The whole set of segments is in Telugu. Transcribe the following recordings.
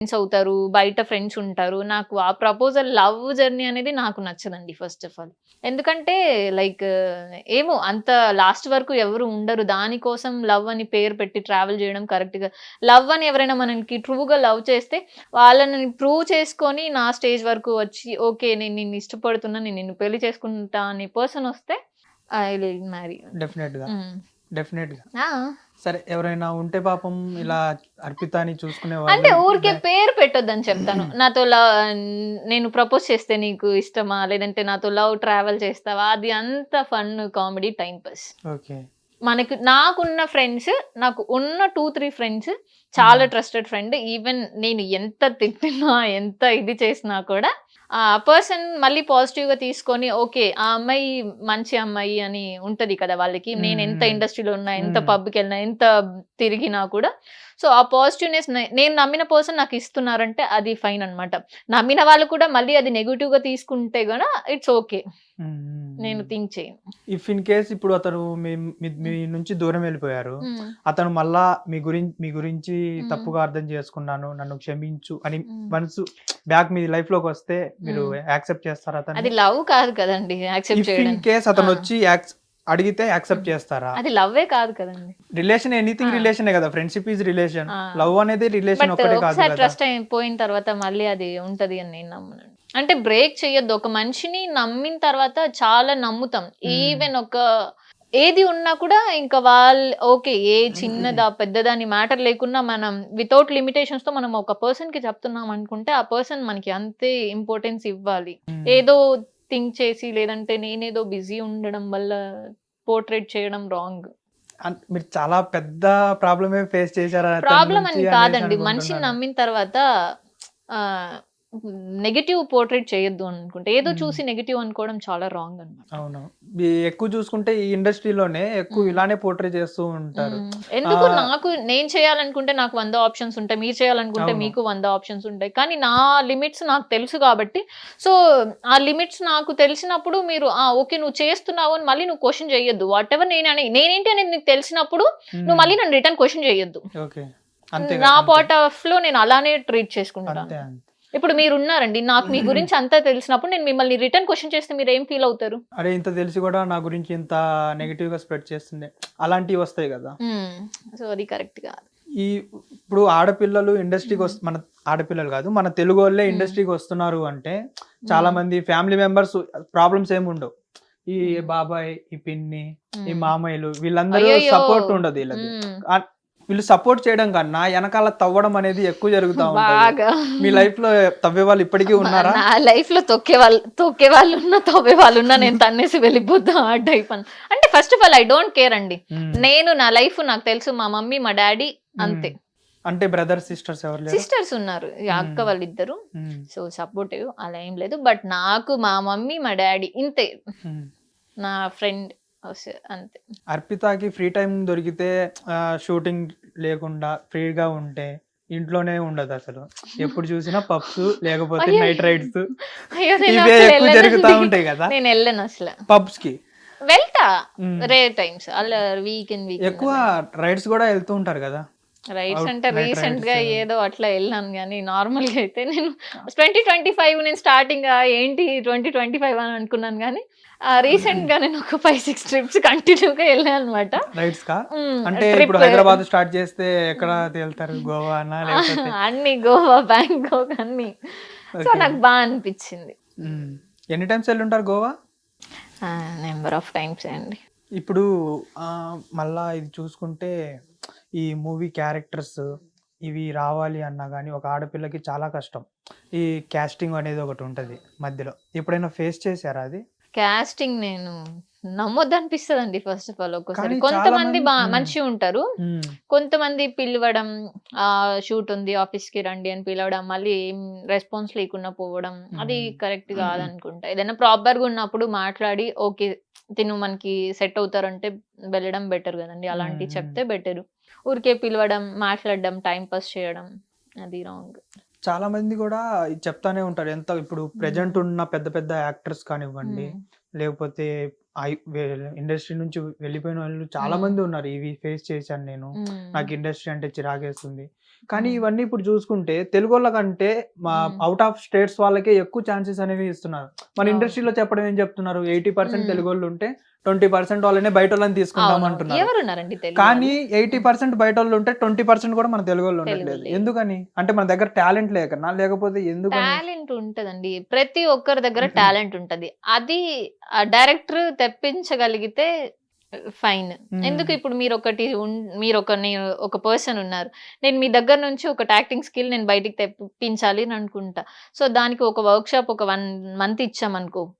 ఫ్రెండ్స్ అవుతారు బయట ఫ్రెండ్స్ ఉంటారు. నాకు ఆ ప్రపోజల్ లవ్ జర్నీ అనేది నాకు నచ్చదండి ఫస్ట్ ఆఫ్ ఆల్ ఎందుకంటే లైక్ ఏమో అంత లాస్ట్ వరకు ఎవరు ఉండరు. దానికోసం లవ్ అని పేరు పెట్టి ట్రావెల్ చేయడం కరెక్ట్గా లవ్ అని ఎవరైనా మనకి ట్రూగా లవ్ చేస్తే వాళ్ళని ప్రూవ్ చేసుకొని నా స్టేజ్ వరకు వచ్చి ఓకే నేను నిన్ను ఇష్టపడుతున్నా నేను నిన్ను పెళ్ళి చేసుకుంటా అనే పర్సన్ వస్తే ఐ విల్ మ్యారీ డెఫినెట్గా. డెఫినెట్గా సరే ఎవరైనా ఉంటే పాపం ఇలా అర్పితాని చూసుకునే అంటే ఊరికే పేరు పెట్టొద్దని చెప్తాను. నాతో లవ్ నేను ప్రపోజ్ చేస్తే నీకు ఇష్టమా? లేదంటే నాతో లవ్ ట్రావెల్ చేస్తావా? అది అంత fun comedy time pass okay. మనకు నాకున్న ఫ్రెండ్స్ నాకు ఉన్న టూ త్రీ ఫ్రెండ్స్ చాలా ట్రస్టెడ్ ఫ్రెండ్ ఈవెన్ నేను ఎంత తిట్టినా ఎంత ఇది చేసినా కూడా ఆ పర్సన్ మళ్ళీ పాజిటివ్గా తీసుకొని ఓకే ఆ అమ్మాయి మంచి అమ్మాయి అని ఉంటది కదా వాళ్ళకి నేను ఎంత. ఇండస్ట్రీలో ఉన్నా ఎంత. పబ్కి వెళ్ళినా ఎంత తిరిగినా కూడా సో ఆ పాజిటివ్నెస్ నేను నమ్మిన పర్సన్ నాకు ఇస్తున్నారంటే అది ఫైన్ అన్నమాట నమ్మిన వాళ్ళు కూడా మళ్ళీ అది నెగిటివ్గా తీసుకుంటే గన ఇట్స్ ఓకే నేను థింక్ చేయను ఇఫ్ ఇన్ కేస్ ఇప్పుడు అతను మీ నుంచి దూరం వెళ్ళిపోయారు అతను మళ్ళా మీ గురించి మీ గురించి. తప్పుగా అర్థం చేసుకున్నాను నన్ను క్షమించు అని మ్మ్. వన్స్ బ్యాక్ మీ లైఫ్లోకి వస్తే మీరు. యాక్సెప్ట్ చేస్తారా అది అతను లవ్ కాదు కదండి యాక్సెప్ట్ ఇఫ్ ఇన్ చేయడం కేస్ అతను. వచ్చి అడిగితే యాక్సెప్ట్ చేస్తారా? అది లవ్వే కాదు కదండి. Relation anything. రిలేషన్ కదా ఫ్రెండ్షిప్ ఈజ్ రిలేషన్. లవ్ అనేది రిలేషన్ బట్ ఒక్కటే కాదు ట్రస్ట్ అయిపోయిన తర్వాత మళ్ళీ అది ఉంటది అని నేను నమ్మను అంటే బ్రేక్ చేయొద్దు ఒక మనిషిని నమ్మిన తర్వాత చాలా నమ్ముతాం. ఈవెన్ ఒక ఏది ఉన్నా కూడా ఇంకా వాళ్ళు ఓకే ఏ చిన్నదా పెద్దదా అని మ్యాటర్ లేకున్నా మనం వితౌట్ లిమిటేషన్స్తో మనం ఒక పర్సన్కి చెప్తున్నాం అనుకుంటే ఆ పర్సన్ మనకి అంతే ఇంపార్టెన్స్ ఇవ్వాలి. ఏదో థింక్ చేసి లేదంటే నేనేదో బిజీ ఉండడం వల్ల పోర్ట్రేట్ చేయడం రాంగ్ మీరు చాలా పెద్ద ప్రాబ్లమే ఫేస్ చేశారా ప్రాబ్లం అని కాదండి మనిషిని. నమ్మిన తర్వాత నెగిటివ్ పోర్ట్రేట్ చేయొద్దు అనుకుంటే ఏదో. చూసి నెగిటివ్ అనుకోవడం చాలా రాంగ్ అనమాట అవును. ఎక్కువ చూసుకుంటే ఈ ఇండస్ట్రీలోనే ఎక్కువ. ఇలానే పోర్ట్రే చేస్తూ ఉంటారు. ఎందుకు. నాకు నేను చేయాలనుకుంటే నాకు వంద ఆప్షన్స్ ఉంటాయి మీరు చేయాలనుకుంటే. మీకు వంద ఆప్షన్స్ ఉంటాయి కానీ నా లిమిట్స్ నాకు తెలుసు కాబట్టి సో ఆ లిమిట్స్ నాకు తెలిసినప్పుడు మీరు ఆ ఓకే నువ్వు చేస్తున్నావు అని మళ్ళీ నువ్వు క్వశ్చన్ చేయొద్దు. వాట్ ఎవర్ నేను అని నేనేంటి అనేది నీకు తెలిసినప్పుడు నువ్వు మళ్ళీ నన్ను రిటర్న్ క్వశ్చన్ చేయొద్దు. నా పార్ట్ ఆఫ్లో నేను అలానే ట్రీట్ చేసుకుంటాను. ఇప్పుడు మీరు ఉన్నారండి నాకు మీ గురించి అంతా తెలిసినప్పుడు నేను మిమ్మల్ని రిటర్న్ క్వశ్చన్ చేస్తే మీరు ఏం ఫీల్ అవుతారు అరే ఇంత తెలిసి కూడా నా గురించి ఇంత నెగిటివ్గా స్ప్రెడ్ చేస్తుంది అలాంటివి వస్తాయి కదా సో అది కరెక్ట్ కాదు ఈ ఇప్పుడు ఆడపిల్లలు ఇండస్ట్రీకి వస్తు మన ఆడపిల్లలు కాదు మన తెలుగు వాళ్ళే. ఇండస్ట్రీకి వస్తున్నారు అంటే చాలా మంది ఫ్యామిలీ మెంబర్స్ ప్రాబ్లమ్స్ ఏమి ఉండవు ఈ. బాబాయ్ ఈ పిన్ని ఈ మ్మ్. మామయ్యలు వీళ్ళందరూ. సపోర్ట్ ఉండదు వీళ్ళది. ఆ- వీళ్ళు సపోర్ట్ చేయడం కన్నా వెనకాల తవ్వడం అనేది ఎక్కువ జరుగుతా ఉంటుంది. బాగా. మీ లైఫ్లో తవ్వే వాళ్ళు ఇప్పటికీ ఉన్నారా? నా లైఫ్లో తొక్కే వాళ్ళు తొక్కే వాళ్ళు ఉన్నా తవ్వే వాళ్ళు ఉన్నా నేను తన్నేసి వెళ్ళిపోతా ఆ టైప్ అని. అంటే first of all I don't care అండి. మ్మ్. నేను నా లైఫ్ నాకు తెలుసు మా మమ్మీ మా డాడీ అంతే. మ్మ్. అంటే బ్రదర్ సిస్టర్స్ ఎవరు సిస్టర్స్ ఉన్నారు ఈ అక్క. వాళ్ళిద్దరు. సో సపోర్టివ్ అలా ఏం లేదు. బట్ నాకు మా మమ్మీ మా డాడీ ఇంతే. నా ఫ్రెండ్ అంతే. అర్పితకి ఫ్రీ టైం దొరికితే షూటింగ్ లేకుండా ఫ్రీగా ఉంటే ఇంట్లోనే ఉండదు అసలు. ఎప్పుడు చూసినా పబ్స్ లేకపోతే. Night rides. ఇవే ఎక్కువ జరుగుతా. ఉంటాయి కదా. నేను వెళ్ళను అసలు. పబ్స్కి వెళ్తా. మ్మ్. రే టైమ్స్. అలా వీకెండ్ వీక్ ఎక్కువ రైడ్స్ కూడా వెళ్తూ ఉంటారు కదా. రైడ్స్ Out- అంటే రీసెంట్గా. ఏదో అట్లా వెళ్ళాను కానీ నార్మల్గా అయితే నేను ట్వంటీ ట్వంటీ ఫైవ్ నేను స్టార్టింగ్ ఏంటి ట్వంటీ ట్వంటీ ఫైవ్ అని అనుకున్నాను కానీ రీసెంట్గా నేను ఒక ఫైవ్ సిక్స్ ట్రిప్స్ కంటిన్యూగా వెళ్ళాను అనమాట రైడ్స్ కా అంటే ఇప్పుడు హైదరాబాద్ స్టార్ట్ చేస్తే ఎక్కడ తేలుతారు? గోవా అన్నా గోవా బ్యాంకాక్ అన్ని. సో. నాకు బాగా అనిపించింది. ఎన్ని టైమ్స్ వెళ్ళి ఉంటారు గోవా నెంబర్ ఆఫ్ టైమ్స్ అండి. ఇప్పుడు మళ్ళా ఇది చూసుకుంటే ఈ మూవీ క్యారెక్టర్స్ ఇవి రావాలి అన్నా కానీ ఒక ఆడపిల్లకి చాలా కష్టం. ఈ క్యాస్టింగ్ అనేది ఒకటి ఉంటుంది మధ్యలో. ఎప్పుడైనా ఫేస్ చేశారా అది? కాస్టింగ్ నేను నమ్మొద్దు అనిపిస్తుంది అండి ఫస్ట్ ఆఫ్ ఆల్ ఒక్కోసారి. కొంతమంది మంచి ఉంటారు. కొంతమంది పిలవడం ఆ షూట్ ఉంది ఆఫీస్కి రండి అని పిలవడం మళ్ళీ ఏం రెస్పాన్స్ లేకుండా పోవడం అది. కరెక్ట్ కాదనుకుంటా. ఏదైనా ప్రాపర్గా ఉన్నప్పుడు మాట్లాడి ఓకే తిను మనకి సెట్ అవుతారంటే వెళ్ళడం బెటర్ కదండి. అలాంటి మ్మ్. చెప్తే బెటర్. ఊరికే పిలవడం మాట్లాడడం టైం పాస్ చేయడం అది రాంగ్ చాలా మంది కూడా ఇది చెప్తానే ఉంటారు ఎంత ఇప్పుడు ప్రెజెంట్ ఉన్న పెద్ద పెద్ద యాక్టర్స్ కానివ్వండి లేకపోతే ఇండస్ట్రీ నుంచి వెళ్ళిపోయిన వాళ్ళు చాలా మ్మ్. మంది ఉన్నారు ఇవి ఫేస్ చేశాను నేను నాకు ఇండస్ట్రీ అంటే చిరాకేస్తుంది కానీ. ఇవన్నీ ఇప్పుడు చూసుకుంటే తెలుగు వాళ్ళ కంటే మా. అవుట్ ఆఫ్ స్టేట్స్ వాళ్ళకే ఎక్కువ ఛాన్సెస్ అనేవి ఇస్తున్నారు మన. ఇండస్ట్రీలో చెప్పడం ఏం చెప్తున్నారు ఎయిటీ పర్సెంట్. తెలుగు వాళ్ళు ఉంటే ట్వంటీ పర్సెంట్ వాళ్ళనే బయట వాళ్ళని తీసుకుంటాం అవును. అంటున్నారు. కానీ ఎయిటీ పర్సెంట్ బయట వాళ్ళు ఉంటే ట్వంటీ పర్సెంట్ కూడా మన తెలుగు వాళ్ళు ఉండట్లేదు. లేదు. ఎందుకని? అంటే మన దగ్గర టాలెంట్ లేకనా లేకపోతే ఎందుకని? టాలెంట్ ఉంటదండి. ప్రతి ఒక్కరి దగ్గర టాలెంట్ ఉంటది. అది డైరెక్టర్ తెప్పించగలిగితే ఫైన్. ఎందుకు ఇప్పుడు మీరు ఒకటి మీరు ఒక నేను ఒక పర్సన్ ఉన్నారు. నేను మీ దగ్గర నుంచి ఒక యాక్టింగ్ స్కిల్ నేను బయటికి తెప్పించాలి అని అనుకుంటా. సో దానికి ఒక వర్క్ షాప్ ఒక వన్ మంత్ ఇచ్చామనుకో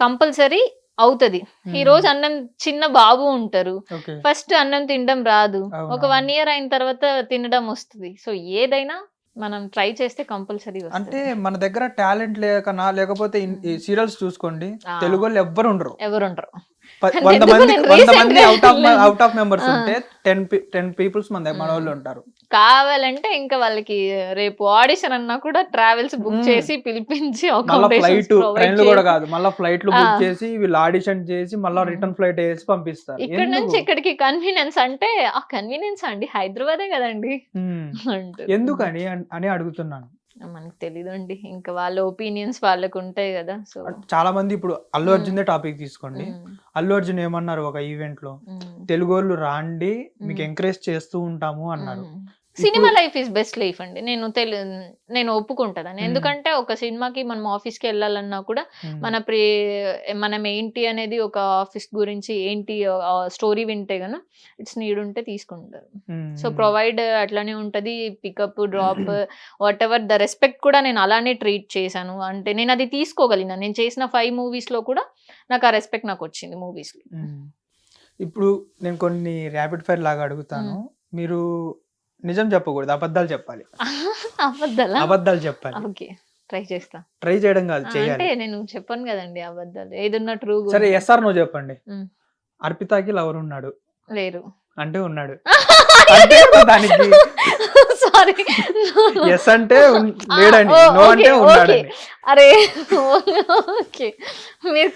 కంపల్సరీ అవుతది. ఈ రోజు అన్నం చిన్న బాబు ఉంటారు. ఫస్ట్ అన్నం తినడం రాదు. ఒక వన్ ఇయర్ అయిన తర్వాత తినడం వస్తుంది. సో ఏదైనా మనం ట్రై చేస్తే కంపల్సరీ అంటే మన దగ్గర టాలెంట్ లేకనా లేకపోతే సీరియల్స్ చూసుకోండి. తెలుగు వాళ్ళు ఎవ్వరు ఉండరు. ఎవరు ఉండరు. వంద మంది వంద మంది out of. Out of members. ఉంటే టెన్ టెన్ పీపుల్స్ మన మన. వాళ్ళు ఉంటారు కావాలంటే ఇంకా వాళ్ళకి రేపు ఆడిషన్ అన్నా కూడా ట్రావెల్స్ బుక్. చేసి పిలిపించి మళ్ళీ ఫ్లైట్ ట్రైన్లు కూడా కాదు మళ్ళీ ఫ్లైట్లు బుక్. చేసి వీళ్ళు ఆడిషన్ చేసి మళ్ళీ. రిటర్న్ ఫ్లైట్ వేసి పంపిస్తారు ఇక్కడ? నుంచి ఇక్కడికి కన్వీనియన్స్ అంటే ఆ కన్వీనియన్స్ అండి హైదరాబాదే కదండి. ఎందుకని అని అడుగుతున్నాను మనకు తెలీదు అండి ఇంకా వాళ్ళ ఒపీనియన్స్ వాళ్ళకు ఉంటాయి కదా సో చాలా మంది ఇప్పుడు అల్లు. అర్జున్ టాపిక్ తీసుకోండి. అల్లు అర్జున్ ఏమన్నారు ఒక ఈవెంట్లో? తెలుగు వాళ్ళు రాండి మీకు. ఎంకరేజ్ చేస్తూ ఉంటాము అన్నారు. Cinema life is best life అండి. నేను తెలు నేను ఒప్పుకుంటాను. ఎందుకంటే ఒక సినిమాకి మనం ఆఫీస్కి వెళ్ళాలన్నా కూడా. మన ప్రే మనం ఏంటి అనేది ఒక ఆఫీస్ గురించి ఏంటి స్టోరీ వింటే గన ఇట్స్ నీడ్ ఉంటే తీసుకుంటారు. సో ప్రొవైడ్ అట్లానే ఉంటది. Pickup drop whatever the respect కూడా నేను అలానే ట్రీట్ చేశాను. అంటే నేను అది తీసుకోగలిగిన. నేను చేసిన ఫైవ్ మూవీస్లో కూడా నాకు ఆ రెస్పెక్ట్ నాకు వచ్చింది మూవీస్లో మ్మ్. ఇప్పుడు నేను కొన్ని ర్యాపిడ్ ఫైర్ లాగా అడుగుతాను. మీరు నిజం చెప్పకూడదు అబద్ధాలు చెప్పాలి. అబద్ధాలా? అబద్ధాలు చెప్పాలి. ఓకే ట్రై చేస్తా. ట్రై చేయడం కాదు చేయాలి. అంటే నేను చెప్పాను కదండి అబద్ధాలు ఏదున్నా ట్రూ సరే ఎస్ఆర్ నువ్వు చెప్పండి. అర్పితాకి లవర్ ఉన్నాడు. లేరు. అంటే ఉన్నాడు. అంటే దానికి సారీ ఎస్ అంటే లేడండి. నో అంటే ఉన్నాడండి. అరే ఓకే. మీరు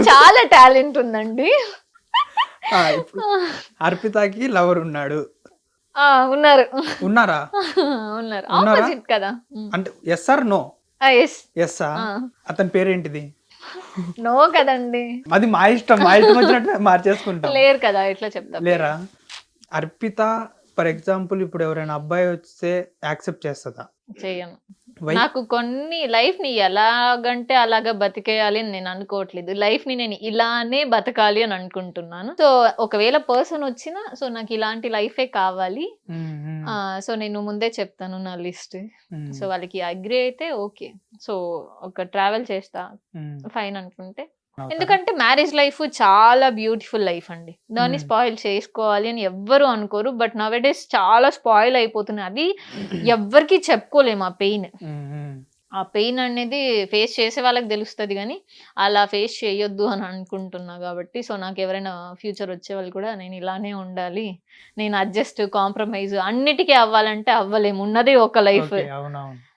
చాలా టాలెంట్ ఉందండి. అర్పితాకి లవర్ ఉన్నాడు. ఉన్నారు. ఉన్నారా? ఉన్నారు? ఆపోజిట్ కదా. అంటే ఎస్ఆర్ నో ఎస్ ఎస్ అతని పేరేంటిది? నో కదండి. అది మా ఇష్టం మా ఇష్టం వచ్చినట్టు మార్చేసుకుంటాం. లేరు కదా ఎట్లా చెప్తా? లేరా? అర్పిత ఫర్ ఎగ్జాంపుల్ ఇప్పుడు ఎవరైనా అబ్బాయి వస్తే యాక్సెప్ట్ చేస్తుందా? చేయను? నాకు కొన్ని లైఫ్ని ఎలాగంటే అలాగా బతికేయాలి అని నేను అనుకోవట్లేదు. లైఫ్ని నేను ఇలానే బతకాలి అని అనుకుంటున్నాను. సో ఒకవేళ పర్సన్ వచ్చినా సో నాకు ఇలాంటి లైఫే కావాలి. సో నేను ముందే చెప్తాను నా లిస్ట్ సో వాళ్ళకి అగ్రి అయితే ఓకే సో ఒక ట్రావెల్ చేస్తా. ఫైన్ అనుకుంటే? ఎందుకంటే మ్యారేజ్ లైఫ్ చాలా బ్యూటిఫుల్ లైఫ్ అండి. దాన్ని. స్పాయిల్ చేసుకోవాలి అని ఎవ్వరు అనుకోరు. బట్ నవడేస్ చాలా స్పాయిల్ అయిపోతున్నాయి. అది ఎవ్వరికి చెప్పుకోలేము ఆ పెయిన్. ఆ పెయిన్ అనేది ఫేస్ చేసే వాళ్ళకి తెలుస్తుంది కానీ అలా ఫేస్ చేయొద్దు అని అనుకుంటున్నా కాబట్టి. సో నాకు ఎవరైనా ఫ్యూచర్ వచ్చే వాళ్ళు కూడా నేను ఇలానే ఉండాలి. నేను అడ్జస్ట్ కాంప్రమైజ్ అన్నిటికీ అవ్వాలంటే అవ్వలేము. ఉన్నదే ఒక లైఫ్.